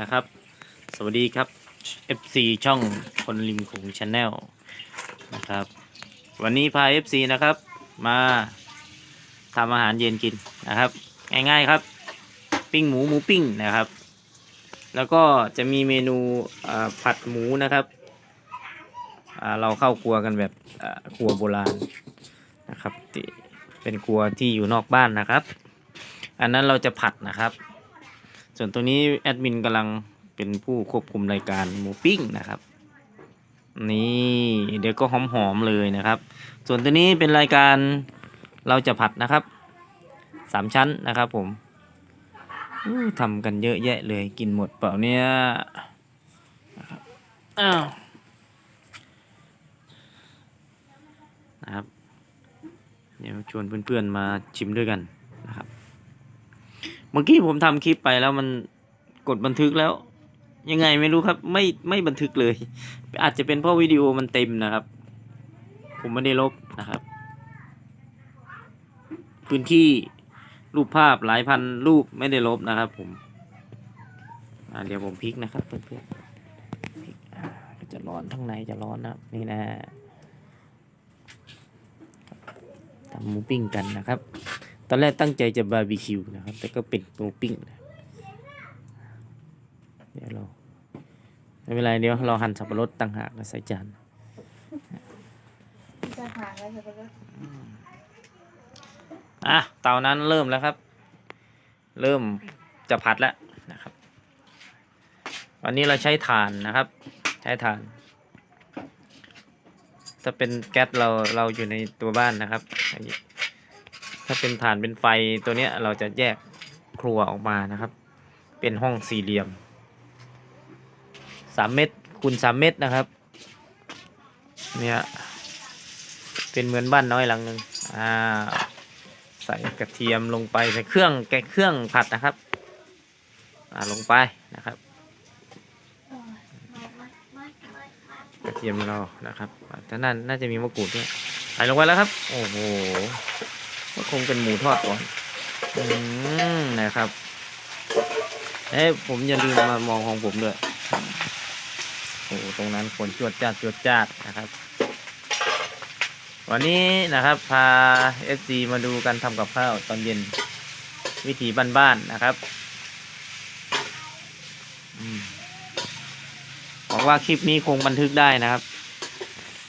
นะครับ สวัสดีครับ FC ช่องคนริมโขงชาแนลนะครับ วันนี้พา FC นะครับ มาทำอาหารเย็นกินนะครับ ง่ายๆครับ ปิ้งหมูหมูปิ้งนะครับ แล้วก็จะมีเมนูผัดหมูนะครับเราเข้าครัวกันแบบครัวโบราณนะครับเป็นครัวที่อยู่นอกบ้านนะครับ อันนั้นเราจะผัดนะครับ ส่วนตัวนี้แอดมินกำลังเป็นผู้ควบคุมรายการหมูปิ้งนะครับ นี่เดี๋ยวก็หอมๆเลยนะครับ ส่วนตัวนี้เป็นรายการเราจะผัดนะครับสามชั้นนะครับผมทำกันเยอะแยะเลยกินหมดเปล่าเนี่ยนะครับอ้าวนะครับ เดี๋ยวชวนเพื่อนๆมาชิมด้วยกัน มื่อกี้ผมทำคลิปไปแล้วมันกดบันทึกแล้ว ยังไงไม่รู้ครับ ไม่ไม่บันทึกเลย อาจจะเป็นเพราะวิดีโอมันเต็มนะครับ ผมไม่ได้ลบนะครับ พื้นที่รูปภาพหลายพันรูปไม่ได้ลบนะครับ ผมเดี๋ยวผมพลิกนะครับเพื่อนๆพลิกอ่าก็จะร้อนทั้งในจะร้อนนะนี่นะทำหมูปิ้งกันนะครับ ตอนแรกตั้งใจจะบาร์บีคิวนะครับ แต่ก็เป็นหมูปิ้งนะเดี๋ยวเราไม่เป็นไรเดี๋ยวเราหั่นสับปะรดต่างหากแล้วใส่จานจะหาอะไรจะไปเลือกอะเตานั้นเริ่มแล้วครับ เริ่มจะผัดแล้วนะครับ วันนี้เราใช้ถ่านนะครับ ใช้ถ่าน ถ้าเป็นแก๊สเราเราอยู่ในตัวบ้านนะครับอันนี้ ถ้าเป็นถ่านเป็นไฟตัวเนี้ยเราจะแยกครัวออกมานะครับ เป็นห้องสี่เหลี่ยมสามเมตรคูณสามเมตรนะครับ เนี่ยเป็นเหมือนบ้านน้อยหลังหนึ่งอ่าใส่กระเทียมลงไปใส่เครื่องแกะเครื่องผัดนะครับ อ่าลงไปนะครับกระเทียมเรานะครับอ่าท่านั้นน่าจะมีมะกรูดด้วยใส่ลงไปแล้วครับ โอ้โห ก็คงเป็นหมูทอดก่อนอืมนะครับเอ้ผมอย่าลืมมามองของผมด้วยโอ้ตรงนั้นคนจวดจ้าดจวดจ้าดนะครับ วันนี้นะครับพา FC มาดูการทำกับข้าวตอนเย็นวิถีบ้านๆนะครับอืมหวังว่าคลิปนี้คงบันทึกได้นะครับ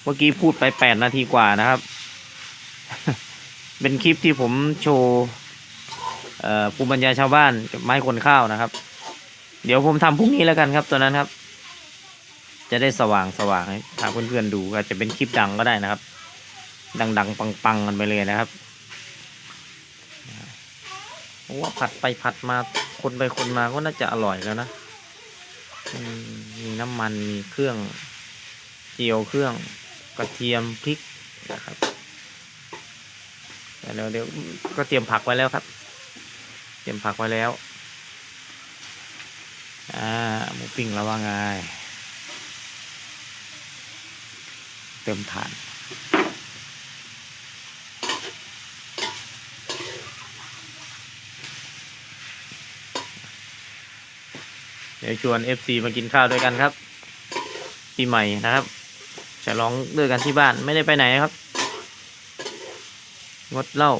เมื่อกี้พูดไปแปดนาทีกว่านะครับ เป็นคลิปที่ผมโชว์ภูมิปัญญาชาวบ้านไม้คนข้าวนะครับ เดี๋ยวผมทำพรุ่งนี้แล้วกันครับตัวนั้นครับ จะได้สว่างสว่างให้ทางเพื่อนๆดูอาจจะเป็นคลิปดังก็ได้นะครับ ดัง ๆ ปัง ๆ กันไปเลยนะครับว่าผัดไปผัดมาคนไปคนมาก็น่าจะอร่อยแล้วนะมมีน้ำมันมีเครื่องเจียวเครื่องกระเทียมพริกนะครับ เดี๋ยวเดี๋ยวก็เตรียมผักไว้แล้วครับ เตรียมผักไว้แล้วอ่าหมูปิ้งแล้วว่าไงเติมถ่านเดี๋ยวชวน FC มากินข้าวด้วยกันครับปีใหม่นะครับ จะร้องด้วยกันที่บ้านไม่ได้ไปไหนครับ งดเหล้า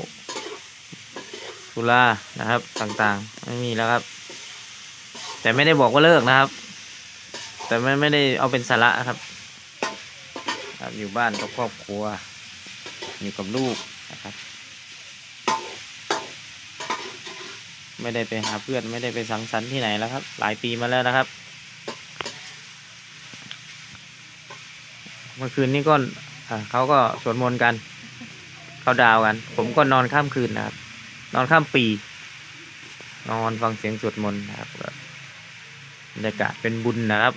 สุรานะครับต่างๆ ไม่มีแล้วครับ แต่ไม่ได้บอกว่าเลิกนะครับ แต่ไม่ไม่ได้เอาเป็นสาระครับครับ อยู่บ้านกับครอบครัว อยู่กับลูกนะครับ ไม่ได้ไปหาเพื่อนไม่ได้ไปสังสรรค์ที่ไหนแล้วครับ หลายปีมาแล้วนะครับ เมื่อคืนนี้ก็เขาก็สวดมนต์กัน เขาดาวกัน ผมก็นอนข้ามคืนนะครับ นอนข้ามปี นอนฟังเสียงสวดมนต์นะครับบรรยากาศเป็นบุญนะครับ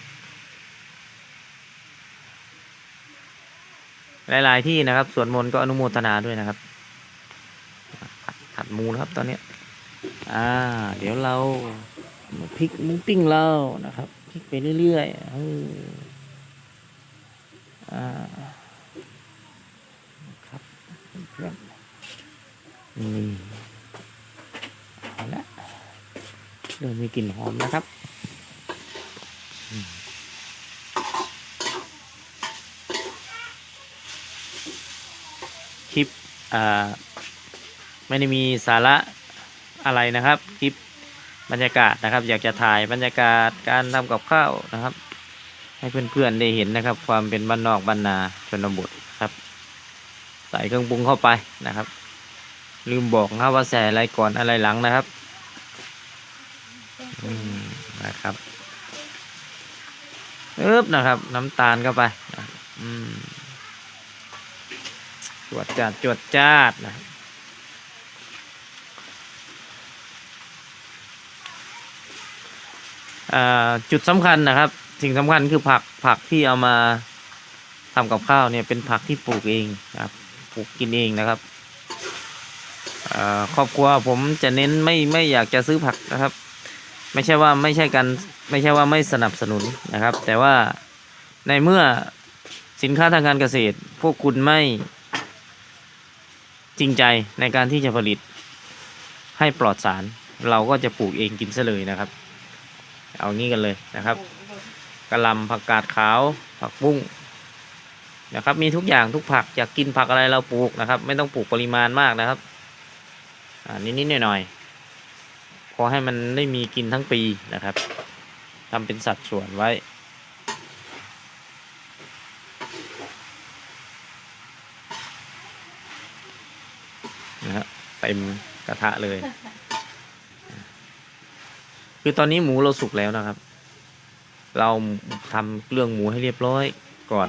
หลาย ๆ ที่นะครับสวดมนต์ก็อนุโมทนาด้วยนะครับผัดผัดมูนะครับตอนนี้อ่า เดี๋ยวเราพลิกหมูปิ้งเรานะครับพลิกไปเรื่อยๆอออ่า เพื่อนๆนี่เอาละเริ่มมีกลิ่นหอมนะครับคลิปอ่าไม่ได้มีสาระอะไรนะครับ คลิปบรรยากาศนะครับ อยากจะถ่ายบรรยากาศการทำกับข้าวนะครับ ให้เพื่อนๆได้เห็นนะครับ ความเป็นบ้านนอกบ้านนาชนบทครับ ใส่เครื่องปรุงเข้าไปนะครับ ลืมบอกนะครับว่าใส่อะไรก่อนอะไรหลังนะครับอืมนะครับเอ๊บนะครับ น้ำตาลเข้าไปนะอืมจวดจาดจวดจาดนะจุดสำคัญนะครับ สิ่งสำคัญคือผักผักที่เอามาทำกับข้าวเนี่ยเป็นผักที่ปลูกเองครับ ปลูกกินเองนะครับครอบครัวผมจะเน้นไม่ไม่อยากจะซื้อผักนะครับ ไม่ใช่ว่าไม่ใช่กันไม่ใช่ว่าไม่สนับสนุนนะครับ แต่ว่าในเมื่อสินค้าทางการเกษตร พวกคุณไม่จริงใจในการที่จะผลิตให้ปลอดสาร เราก็จะปลูกเองกินซะเลยนะครับ เอางี้กันเลยนะครับกระหลำผักกาดขาวผักบุ้ง นะครับ มีทุกอย่างทุกผักอยากกินผักอะไรเราปลูกนะครับ ไม่ต้องปลูกปริมาณมากนะครับอ่านิดๆหน่อยๆพอให้มันได้มีกินทั้งปีนะครับทำเป็นสัดส่วนไว้นะฮะเต็มกระทะเลย คือตอนนี้หมูเราสุกแล้วนะครับ เราทำเรื่องหมูให้เรียบร้อยก่อน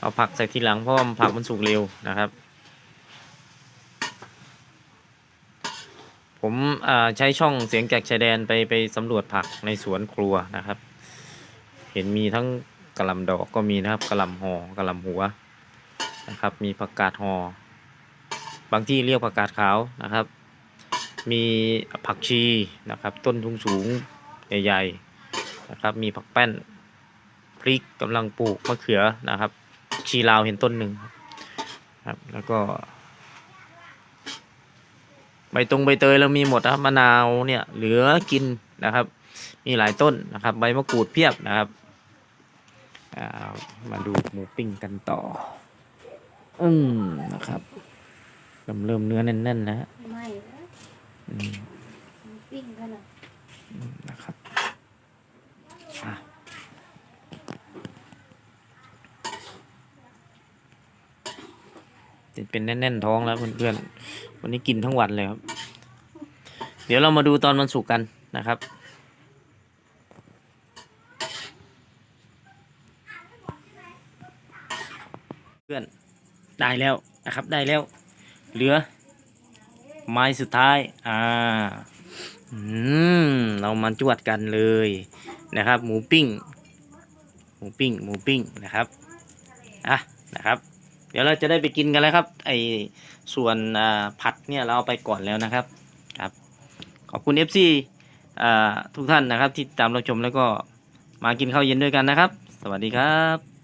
เอาผักใส่ทีหลังเพราะว่าผักมันสุกเร็วนะครับ ผมใช้ช่องเสียงจากชายแดนไปไปสำรวจผักในสวนครัวนะครับ เห็นมีทั้งกระหลำดอกก็มีนะครับกระหลำหอกระหลำหัวนะครับ มีผักกาดหอบางที่เรียกผักกาดขาวนะครับ มีผักชีนะครับ ต้นทุงสูงใหญ่ๆนะครับ มีผักแป้นพริกกำลังปลูกมะเขือนะครับ ชีลาวเห็นต้นหนึ่งครับ แล้วก็ ใบตรงใบเตยเรามีหมดนะครับมะนาวเนี่ย เหลือกินนะครับ มีหลายต้นนะครับ ใบมะกรูดเพียบนะครับอ่ามาดูหมูปิ้งกันต่อ อืมนะครับเริ่มเริ่มเนื้อแน่นๆนะฮะไม่นะอืมมันปิ้งกันอะนะครับอะจะ เป็นแน่น ๆ ท้องแล้วเพื่อนๆวันนี้กินทั้งวันเลยครับ เดี๋ยวเรามาดูตอนมันสุกร์กันนะครับเพื่อนได้แล้วนะครับได้แล้ว เหลือ ไม้สุดท้ายอ่าอืมเรามาจวดกันเลยนะครับ หมูปิ้ง หมูปิ้ง หมูปิ้งนะครับอะนะครับ เดี๋ยวเราจะได้ไปกินกันแล้วครับ ไอส่วนผัดเนี่ยเราเอาไปก่อนแล้วนะครับครับ ขอบคุณ FC อ่าทุกท่านนะครับที่ตามรับชมแล้วก็มากินข้าวเย็นด้วยกันนะครับ สวัสดีครับ